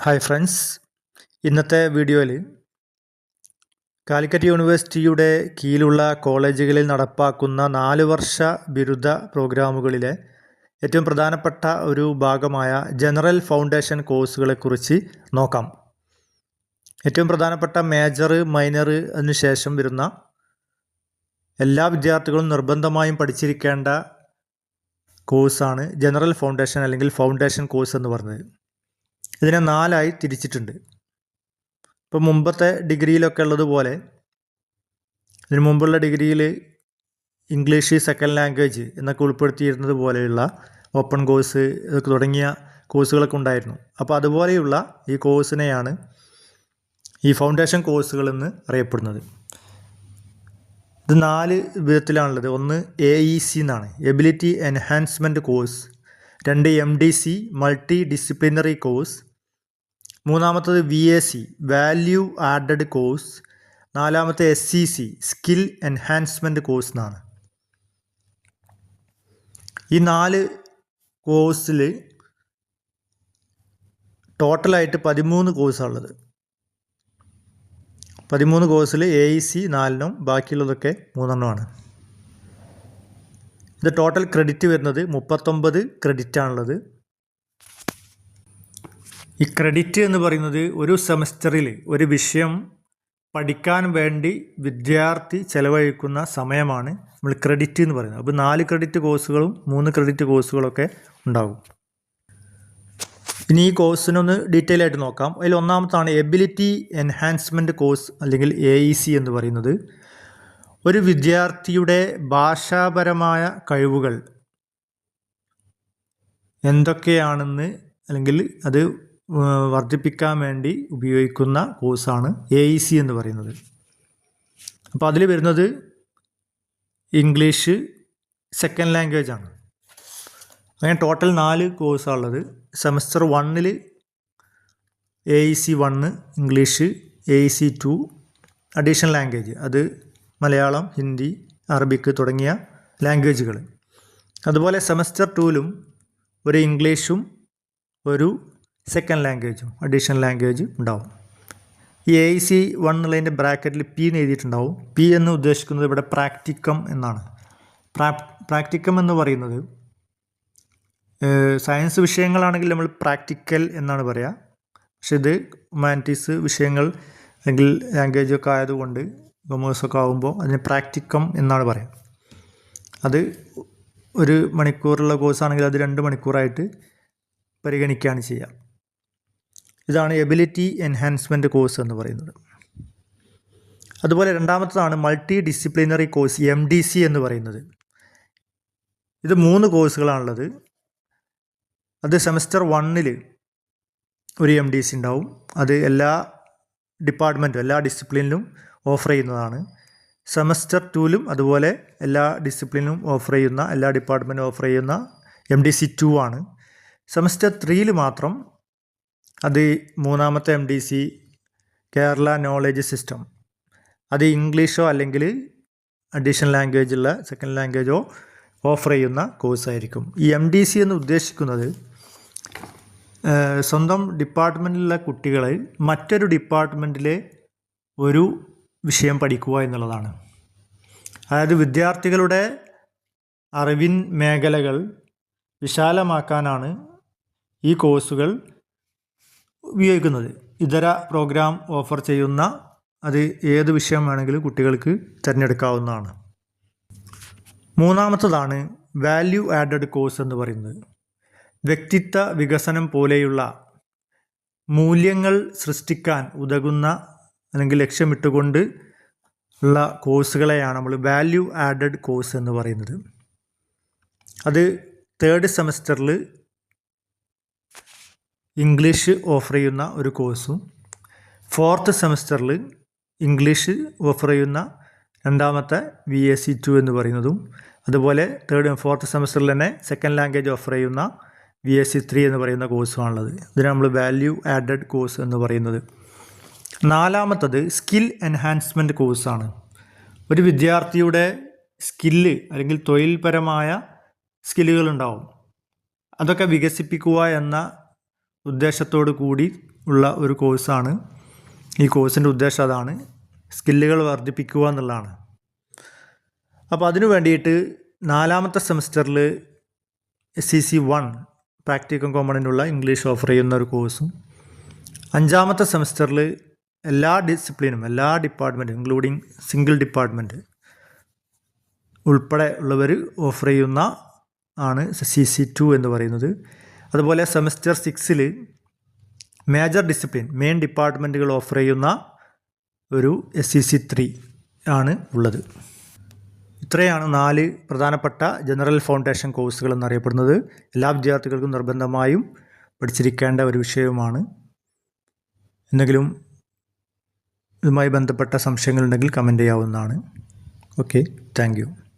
Hi friends ഇന്നത്തെ വീഡിയോയിൽ കാലിക്കറ്റ് യൂണിവേഴ്സിറ്റിയുടെ കീഴിലുള്ള കോളേജുകളിൽ നടപ്പാക്കുന്ന നാല് വർഷ ബിരുദ പ്രോഗ്രാമുകളിലെ ഏറ്റവും പ്രധാനപ്പെട്ട ഒരു ഭാഗമായ ജനറൽ ഫൗണ്ടേഷൻ കോഴ്സുകളെക്കുറിച്ച് നോക്കാം. ഏറ്റവും പ്രധാനപ്പെട്ട മേജർ മൈനർ അതിനുശേഷം വരുന്ന എല്ലാ വിദ്യാർത്ഥികളും നിർബന്ധമായും പഠിച്ചിരിക്കേണ്ട കോഴ്സാണ് ജനറൽ ഫൗണ്ടേഷൻ അല്ലെങ്കിൽ ഫൗണ്ടേഷൻ കോഴ്സ് എന്ന് പറയുന്നത് ഇതിനെ നാലായി തിരിച്ചിട്ടുണ്ട്. ഇപ്പോൾ മുമ്പത്തെ ഡിഗ്രിയിലൊക്കെ ഉള്ളതുപോലെ ഇതിനു മുമ്പുള്ള ഡിഗ്രിയിൽ ഇംഗ്ലീഷ് സെക്കൻഡ് ലാംഗ്വേജ് എന്നൊക്കെ ഉൾപ്പെടുത്തിയിരുന്നത് പോലെയുള്ള ഓപ്പൺ കോഴ്സ് ഇതൊക്കെ തുടങ്ങിയ കോഴ്സുകളൊക്കെ ഉണ്ടായിരുന്നു. അപ്പോൾ അതുപോലെയുള്ള ഈ കോഴ്സിനെയാണ് ഈ ഫൗണ്ടേഷൻ കോഴ്സുകളെന്ന് അറിയപ്പെടുന്നത്. ഇത് നാല് വിധത്തിലാണുള്ളത്. ഒന്ന് എ ഇ സി എന്നാണ്. എബിലിറ്റി എൻഹാൻസ്മെന്റ് കോഴ്സ് രണ്ട് M D C multi disciplinary course മൂന്നാമത്തത് V A C value added course നാലാമത്തെ S C C skill enhancement course എന്നാണ്. ഈ നാല് കോഴ്സിൽ ടോട്ടലായിട്ട് പതിമൂന്ന് കോഴ്സാണുള്ളത് പതിമൂന്ന് കോഴ്സിൽ എ ഇ സി നാലിനും ബാക്കിയുള്ളതൊക്കെ മൂന്നെണ്ണമാണ്. ഇത് ടോട്ടൽ ക്രെഡിറ്റ് വരുന്നത് മുപ്പത്തൊമ്പത് ക്രെഡിറ്റാണുള്ളത് ഈ ക്രെഡിറ്റ് എന്ന് പറയുന്നത് ഒരു സെമസ്റ്ററിൽ ഒരു വിഷയം പഠിക്കാൻ വേണ്ടി വിദ്യാർത്ഥി ചെലവഴിക്കുന്ന സമയമാണ് നമ്മൾ ക്രെഡിറ്റ് എന്ന് പറയുന്നത്. അപ്പോൾ നാല് ക്രെഡിറ്റ് കോഴ്സുകളും മൂന്ന് ക്രെഡിറ്റ് കോഴ്സുകളൊക്കെ ഉണ്ടാകും ഇനി ഈ കോഴ്സിനൊന്ന് ഡീറ്റെയിൽ ആയിട്ട് നോക്കാം. അതിൽ ഒന്നാമത്താണ് എബിലിറ്റി എൻഹാൻസ്മെന്റ് കോഴ്സ് അല്ലെങ്കിൽ എ സി എന്ന് പറയുന്നത്. ഒരു വിദ്യാർത്ഥിയുടെ ഭാഷാപരമായ കഴിവുകൾ എന്തൊക്കെയാണെന്ന് അല്ലെങ്കിൽ അത് വർദ്ധിപ്പിക്കാൻ വേണ്ടി ഉപയോഗിക്കുന്ന കോഴ്സാണ് എ ഇ സി എന്ന് പറയുന്നത്. അപ്പോൾ അതിൽ വരുന്നത് ഇംഗ്ലീഷ് സെക്കൻഡ് ലാംഗ്വേജ് ആണ്. അങ്ങനെ ടോട്ടൽ നാല് കോഴ്സാണുള്ളത് സെമസ്റ്റർ വണ്ണിൽ A E C one English A E C two additional language അത് മലയാളം ഹിന്ദി അറബിക്ക് തുടങ്ങിയ ലാംഗ്വേജുകൾ അതുപോലെ സെമസ്റ്റർ ടൂവിലും ഒരു ഇംഗ്ലീഷും ഒരു സെക്കൻഡ് ലാംഗ്വേജും അഡീഷണൽ ലാംഗ്വേജ് ഉണ്ടാവും. ഈ എ സി വൺ എന്നുള്ളതിന്റെ ബ്രാക്കറ്റിൽ പി എന്ന് എഴുതിയിട്ടുണ്ടാവും. പി എന്ന് ഉദ്ദേശിക്കുന്നത് ഇവിടെ പ്രാക്ടിക്കം എന്നാണ്. പ്രാക്ടിക്കം എന്ന് പറയുന്നത് സയൻസ് വിഷയങ്ങളാണെങ്കിൽ നമ്മൾ പ്രാക്ടിക്കൽ എന്നാണ് പറയുക പക്ഷെ ഇത് ഹ്യൂമാനിറ്റീസ് വിഷയങ്ങൾ അല്ലെങ്കിൽ ലാംഗ്വേജ് ഒക്കെ ആയതുകൊണ്ട് കൊമേഴ്സൊക്കെ ആകുമ്പോൾ അതിന് പ്രാക്ടിക്കം എന്നാണ് പറയുക അത് ഒരു മണിക്കൂറുള്ള കോഴ്സാണെങ്കിൽ അത് രണ്ട് മണിക്കൂറായിട്ട് പരിഗണിക്കുകയാണ് ചെയ്യുക. ഇതാണ് എബിലിറ്റി എൻഹാൻസ്മെന്റ് കോഴ്സ് എന്ന് പറയുന്നത്. അതുപോലെ രണ്ടാമത്തതാണ് multi disciplinary course M D C എന്ന് പറയുന്നത്. ഇത് മൂന്ന് കോഴ്സുകളാണുള്ളത് അത് സെമസ്റ്റർ വണ്ണിൽ ഒരു എം ഡി സി ഉണ്ടാവും. അത് എല്ലാ ഡിപ്പാർട്ട്മെന്റും എല്ലാ ഡിസിപ്ലിനിലും ഓഫർ ചെയ്യുന്നതാണ്. സെമസ്റ്റർ ടൂവിലും അതുപോലെ എല്ലാ ഡിസിപ്ലിനും ഓഫർ ചെയ്യുന്ന എല്ലാ ഡിപ്പാർട്ട്മെന്റും ഓഫർ ചെയ്യുന്ന എം ഡി സി ടു ആണ്. സെമസ്റ്റർ ത്രീയിൽ മാത്രം അത് മൂന്നാമത്തെ M D C Kerala knowledge system അത് ഇംഗ്ലീഷോ അല്ലെങ്കിൽ അഡീഷണൽ ലാംഗ്വേജുള്ള സെക്കൻഡ് ലാംഗ്വേജോ ഓഫർ ചെയ്യുന്ന കോഴ്സായിരിക്കും ഈ എം ഡി സി എന്ന് ഉദ്ദേശിക്കുന്നത് സ്വന്തം ഡിപ്പാർട്ട്മെന്റിലുള്ള കുട്ടികളെ മറ്റൊരു ഡിപ്പാർട്ട്മെന്റിലെ ഒരു വിഷയം പഠിക്കുക എന്നുള്ളതാണ്. അതായത് വിദ്യാർത്ഥികളുടെ അറിവിൻ മേഖലകൾ വിശാലമാക്കാനാണ് ഈ കോഴ്സുകൾ ഉപയോഗിക്കുന്നത്. ഇതര പ്രോഗ്രാം ഓഫർ ചെയ്യുന്ന അത് ഏത് വിഷയം വേണമെങ്കിലും കുട്ടികൾക്ക് തിരഞ്ഞെടുക്കാവുന്നതാണ്. മൂന്നാമത്തതാണ് വാല്യൂ ആഡഡ് കോഴ്സ് എന്ന് പറയുന്നത്. വ്യക്തിത്വ വികസനം പോലെയുള്ള മൂല്യങ്ങൾ സൃഷ്ടിക്കാൻ ഉതകുന്ന അല്ലെങ്കിൽ ലക്ഷ്യമിട്ടുകൊണ്ട് ഉള്ള കോഴ്സുകളെയാണ് നമ്മൾ വാല്യൂ ആഡഡ് കോഴ്സ് എന്ന് പറയുന്നത്. അത് തേർഡ് സെമസ്റ്ററിൽ ഇംഗ്ലീഷ് ഓഫർ ചെയ്യുന്ന ഒരു കോഴ്സും ഫോർത്ത് സെമസ്റ്ററിൽ ഇംഗ്ലീഷ് ഓഫർ ചെയ്യുന്ന രണ്ടാമത്തെ വി എസ് സി ടു എന്ന് പറയുന്നതും അതുപോലെ തേർഡ് ഫോർത്ത് സെമസ്റ്ററിൽ തന്നെ സെക്കൻഡ് ലാംഗ്വേജ് ഓഫർ ചെയ്യുന്ന വി എസ് സി ത്രീ എന്ന് പറയുന്ന കോഴ്സുമാണുള്ളത് ഇതിന് നമ്മൾ വാല്യൂ ആഡഡ് കോഴ്സ് എന്ന് പറയുന്നത്. നാലാമത്തത് സ്കിൽ എൻഹാൻസ്മെന്റ് കോഴ്സാണ് ഒരു വിദ്യാർത്ഥിയുടെ സ്കില്ല് അല്ലെങ്കിൽ തൊഴിൽപരമായ സ്കില്ലുകളുണ്ടാവും അതൊക്കെ വികസിപ്പിക്കുക എന്ന ഉദ്ദേശത്തോടു കൂടി ഉള്ള ഒരു കോഴ്സാണ്. ഈ കോഴ്സിന്റെ ഉദ്ദേശം അതാണ് സ്കില്ലുകൾ വർദ്ധിപ്പിക്കുക എന്നുള്ളതാണ്. അപ്പോൾ അതിനു വേണ്ടിയിട്ട് നാലാമത്തെ സെമസ്റ്ററിൽ സി സി വൺ പ്രാക്ടിക്കൽ കോമണിനുള്ള ഇംഗ്ലീഷ് ഓഫർ ചെയ്യുന്ന ഒരു കോഴ്സും അഞ്ചാമത്തെ സെമസ്റ്ററിൽ എല്ലാ ഡിസിപ്ലിനും എല്ലാ ഡിപ്പാർട്ട്മെന്റും ഇൻക്ലൂഡിങ് സിംഗിൾ ഡിപ്പാർട്ട്മെന്റ് ഉൾപ്പെടെ ഉള്ളവർ ഓഫർ ചെയ്യുന്ന ആണ് സി സി ടു എന്ന് പറയുന്നത്. അതുപോലെ സെമസ്റ്റർ സിക്സിൽ മേജർ ഡിസിപ്ലിൻ മെയിൻ ഡിപ്പാർട്ട്മെന്റുകൾ ഓഫർ ചെയ്യുന്ന ഒരു എസ് സി സി ത്രീ ആണ് ഉള്ളത്. ഇത്രയാണ് നാല് പ്രധാനപ്പെട്ട ജനറൽ ഫൗണ്ടേഷൻ കോഴ്സുകൾ എന്നറിയപ്പെടുന്നത്. എല്ലാ വിദ്യാർത്ഥികൾക്കും നിർബന്ധമായും പഠിച്ചിരിക്കേണ്ട ഒരു വിഷയവുമാണ്. എന്തെങ്കിലും ഇതുമായി ബന്ധപ്പെട്ട സംശയങ്ങളുണ്ടെങ്കിൽ കമന്റ് ചെയ്യാവുന്നതാണ്. Okay thank